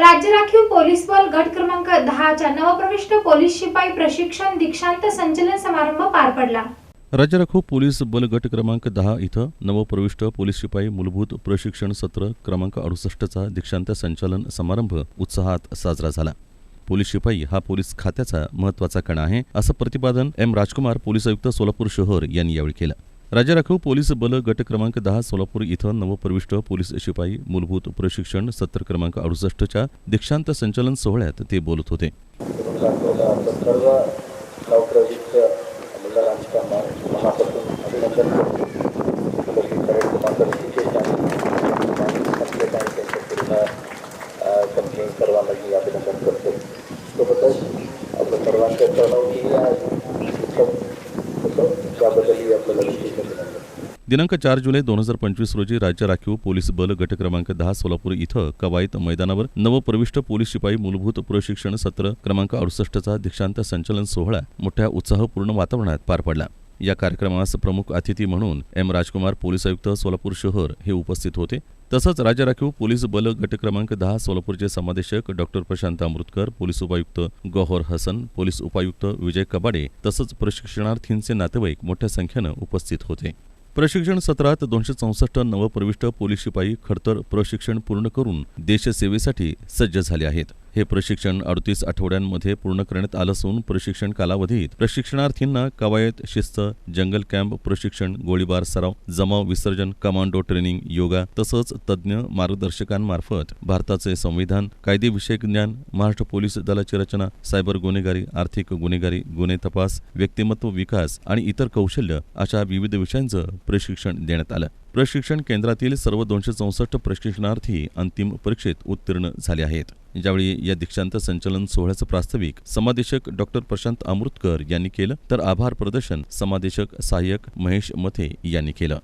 राज्य राखीव पोलीस बल गट क्रमांक दहाच्या नवप्रविष्ट पोलीस शिपाई प्रशिक्षण दीक्षांत संचलन समारंभ पार पडला. राज्य राखीव पोलीस बल गट क्रमांक दहा इथं नवप्रविष्ट पोलीस शिपाई मूलभूत प्रशिक्षण सत्र क्रमांक अडुसष्टचा दीक्षांत संचालन समारंभ उत्साहात साजरा झाला. पोलीस शिपाई हा पोलीस खात्याचा महत्त्वाचा कणा आहे असं प्रतिपादन एम राजकुमार पोलीस आयुक्त सोलापूर शहर यांनी यावेळी केलं. राज्य राखीव पोलीस बल गट क्रमांक दहा सोलापूर इथं नवप्रविष्ट पोलीस शिपाई मूलभूत प्रशिक्षण सत्र क्रमांक अडुसष्टच्या दीक्षांत संचालन सोहळ्यात ते बोलत होते. सर्वांना आपल्याला दिनांक चार जुलै दोन हजार पंचवीस रोजी राज्य राखीव पोलीस बल गट क्रमांक दहा सोलापूर इथं कवायत मैदानावर नवप्रविष्ट पोलीस शिपाई मूलभूत प्रशिक्षण सत्र क्रमांक अडुसष्टचा दीक्षांत संचलन सोहळा मोठ्या उत्साहपूर्ण वातावरणात पार पडला. या कार्यक्रमास प्रमुख अतिथी म्हणून एम राजकुमार पोलीस आयुक्त सोलापूर शहर हे उपस्थित होते. तसंच राज्य राखीव पोलीस बल गट क्रमांक दहा सोलापूरचे समादेशक डॉक्टर प्रशांत अमृतकर पोलीस उपायुक्त गौहर हसन पोलीस उपायुक्त विजय कबाडे तसंच प्रशिक्षणार्थींचे नातेवाईक मोठ्या संख्येनं उपस्थित होते. प्रशिक्षण सत्रात दोनशे चौसष्ट नवप्रविष्ट पोलीस शिपाई खडतर प्रशिक्षण पूर्ण करून देशसेवेसाठी सज्ज झाले आहेत. हे प्रशिक्षण अडतीस आठवड्यांमध्ये पूर्ण करण्यात आलं असून प्रशिक्षण कालावधीत प्रशिक्षणार्थींना कवायत शिस्त जंगल कॅम्प प्रशिक्षण गोळीबार सराव जमाव विसर्जन कमांडो ट्रेनिंग योगा तसंच तज्ज्ञ मार्गदर्शकांमार्फत भारताचे संविधान कायदेविषयक ज्ञान महाराष्ट्र पोलीस दलाची रचना सायबर गुन्हेगारी आर्थिक गुन्हेगारी गुन्हे तपास व्यक्तिमत्व विकास आणि इतर कौशल्य अशा विविध विषयांचं प्रशिक्षण देण्यात आलं. प्रशिक्षण केंद्रातील सर्व दोनशे चौसष्ट प्रशिक्षणार्थी अंतिम परीक्षेत उत्तीर्ण झाले आहेत. ज्यावेळी या दीक्षांत संचलन सोहळ्याचं प्रास्ताविक समादेशक डॉक्टर प्रशांत अमृतकर यांनी केलं तर आभार प्रदर्शन समादेशक सहाय्यक महेश मथे यांनी केलं.